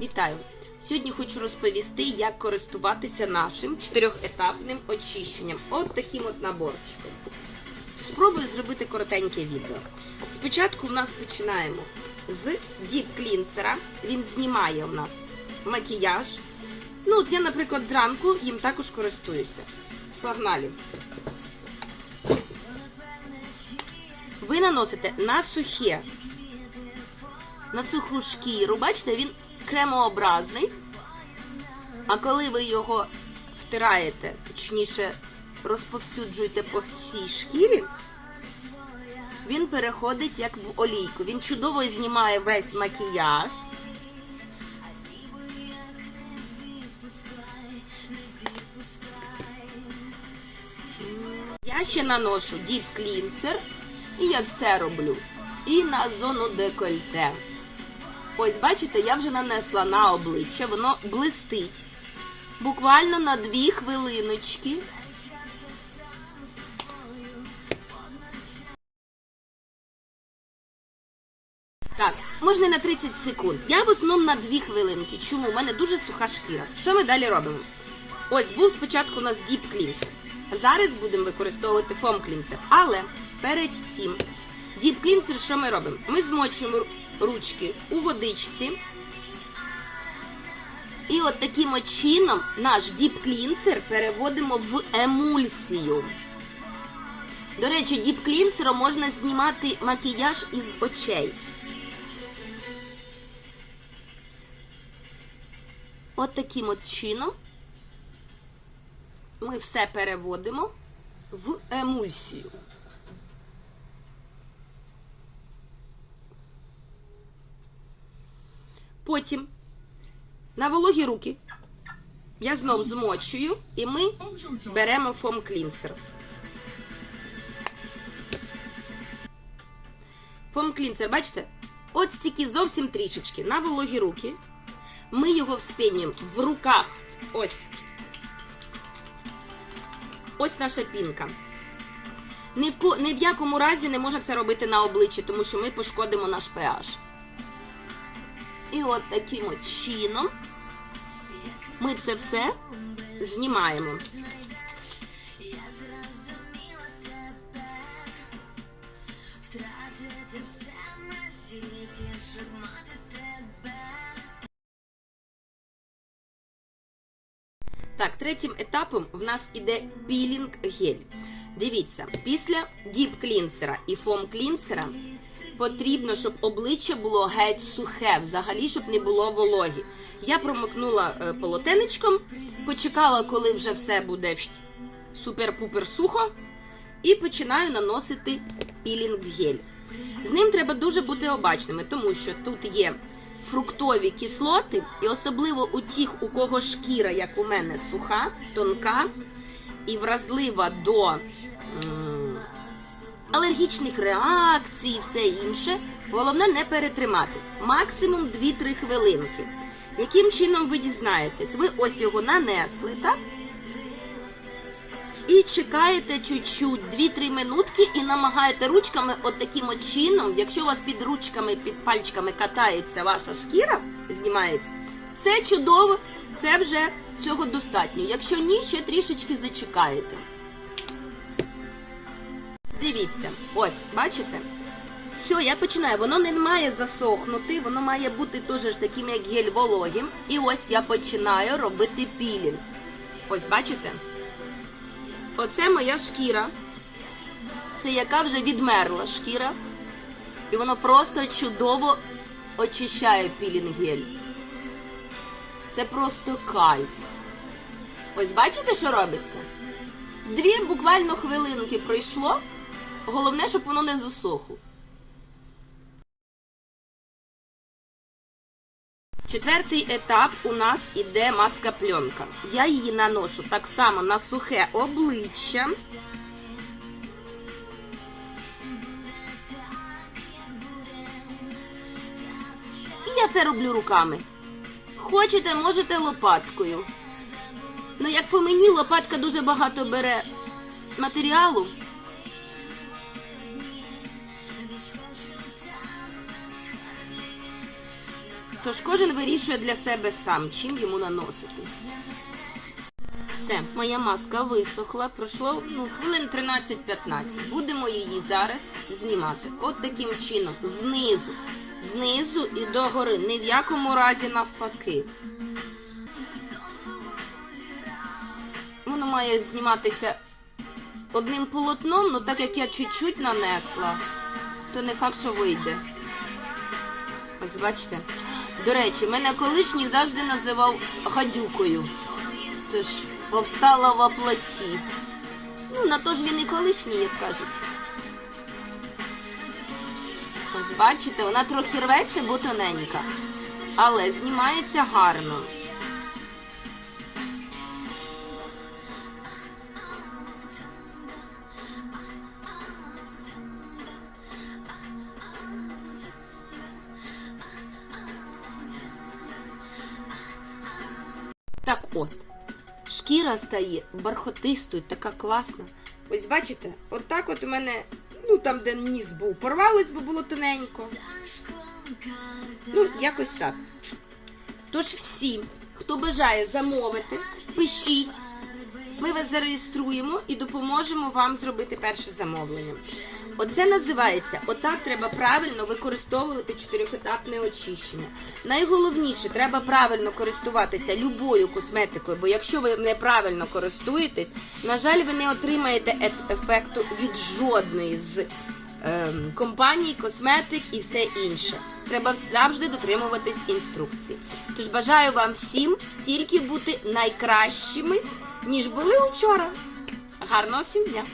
Вітаю! Сьогодні хочу розповісти, як користуватися нашим чотирьохетапним очищенням. От таким от наборчиком. Спробую зробити коротеньке відео. Спочатку в нас починаємо з діп клінсера. Він знімає у нас макіяж. Ну, от я, наприклад, зранку їм також користуюся. Погнали! Ви наносите на сухе, на суху шкіру. Бачите, він кремообразний. А коли ви його втираєте, точніше розповсюджуєте по всій шкірі, він переходить як в олійку. Він чудово знімає весь макіяж. Я ще наношу Deep Cleanser, і я все роблю. І на зону декольте. Ось, бачите, я вже нанесла на обличчя, воно блистить. Буквально на дві хвилиночки. Так, можна і на 30 секунд. Я в основному на 2 хвилинки. Чому? У мене дуже суха шкіра. Що ми далі робимо? Ось був спочатку у нас Deep Cleanser. Зараз будемо використовувати Foam Cleanser. Але перед цим Deep Cleanser що ми робимо? Ми змочуємо ручки у водичці. І от таким чином наш Cleanser переводимо в емульсію. До речі, Cleanser можна знімати макіяж із очей. От таким от чином ми все переводимо в емульсію. Потім на вологі руки я знов змочую і ми беремо фом клінсер. Фом клінсер, бачите? От стільки зовсім трішечки на вологі руки. Ми його вспінюємо в руках. Ось. Ось наша пінка. Ні в якому разі не можна це робити на обличчі, тому що ми пошкодимо наш pH. І от таким чином ми це все знімаємо. Так, третім етапом в нас іде пілінг гель. Дивіться, після діп клінсера і фом клінсера потрібно, щоб обличчя було геть сухе, взагалі, щоб не було вологі. Я промокнула е, полотенечком, почекала, коли вже все буде супер-пупер сухо, і починаю наносити пілінг гель. З ним треба дуже бути обачними, тому що тут є фруктові кислоти, і особливо у тих, у кого шкіра, як у мене, суха, тонка і вразлива до алергічних реакцій і все інше. Головне не перетримати. Максимум 2-3 хвилинки. Яким чином ви дізнаєтесь? Ви ось його нанесли, так? І чекаєте чуть-чуть 2-3 минутки і намагаєте ручками от таким от чином, якщо у вас під ручками, під пальчиками катається ваша шкіра, знімається, це чудово, це вже цього достатньо. Якщо ні, ще трішечки зачекаєте. Дивіться, ось, бачите? Все, я починаю. Воно не має засохнути, воно має бути теж ж таким, як гель вологим. І ось я починаю робити пілінг. Ось, бачите? Оце моя шкіра. Це яка вже відмерла шкіра. І воно просто чудово очищає пілінгель. Це просто кайф. Ось бачите, що робиться? Дві буквально хвилинки пройшло. Головне, щоб воно не засохло. Четвертий етап у нас іде маска пленка. Я її наношу так само на сухе обличчя. І я це роблю руками. Хочете, можете лопаткою. Ну, як по мені, лопатка дуже багато бере матеріалу. Тож кожен вирішує для себе сам, чим йому наносити. Все, моя маска висохла, пройшло ну, хвилин 13-15. Будемо її зараз знімати. От таким чином, знизу, знизу і догори, ні в якому разі навпаки. Воно має зніматися одним полотном, ну так як я чуть-чуть нанесла, то не факт, що вийде. Ось бачите. До речі, мене колишній завжди називав гадюкою. Тож повстала в оплаті. Ну, на то ж він і колишній, як кажуть. Ось бачите, вона трохи рветься, бо тоненька. Але знімається гарно. Так от, шкіра стає бархотистою, така класна. Ось бачите, от так от у мене, ну там, де ніс був, порвалось, бо було тоненько. Ну, якось так. Тож всім, хто бажає замовити, пишіть. Ми вас зареєструємо і допоможемо вам зробити перше замовлення. Оце називається отак треба правильно використовувати чотирьохетапне очищення. Найголовніше, треба правильно користуватися любою косметикою, бо якщо ви неправильно користуєтесь, на жаль, ви не отримаєте ефекту від жодної з ем, компаній, косметик і все інше. Треба завжди дотримуватись інструкцій. Тож бажаю вам всім тільки бути найкращими, ніж були учора. Гарного всім дня!